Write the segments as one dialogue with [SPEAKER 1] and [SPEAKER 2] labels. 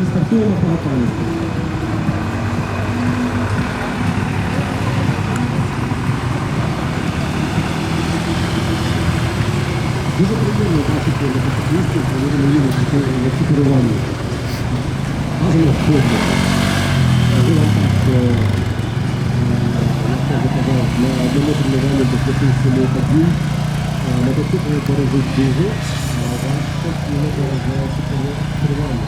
[SPEAKER 1] І стартуємо по готовності. Дуже приємно бачити мотоциклістів, коли вони їдуть в екіпіруванні. Бажано в формі. Скажу вам так, що е, як я вже казав, на одному тренуванні до 5-7 подій е, мотоцикли дорожуть дуже, а важко вони дорожають екіпірування.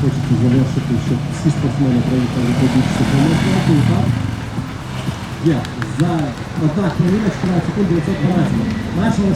[SPEAKER 1] Хочеться завершити, щоб всі спортсмени проїхали по більше помилку, так? Є. За одна хвилина 14 секунд 912. Наша все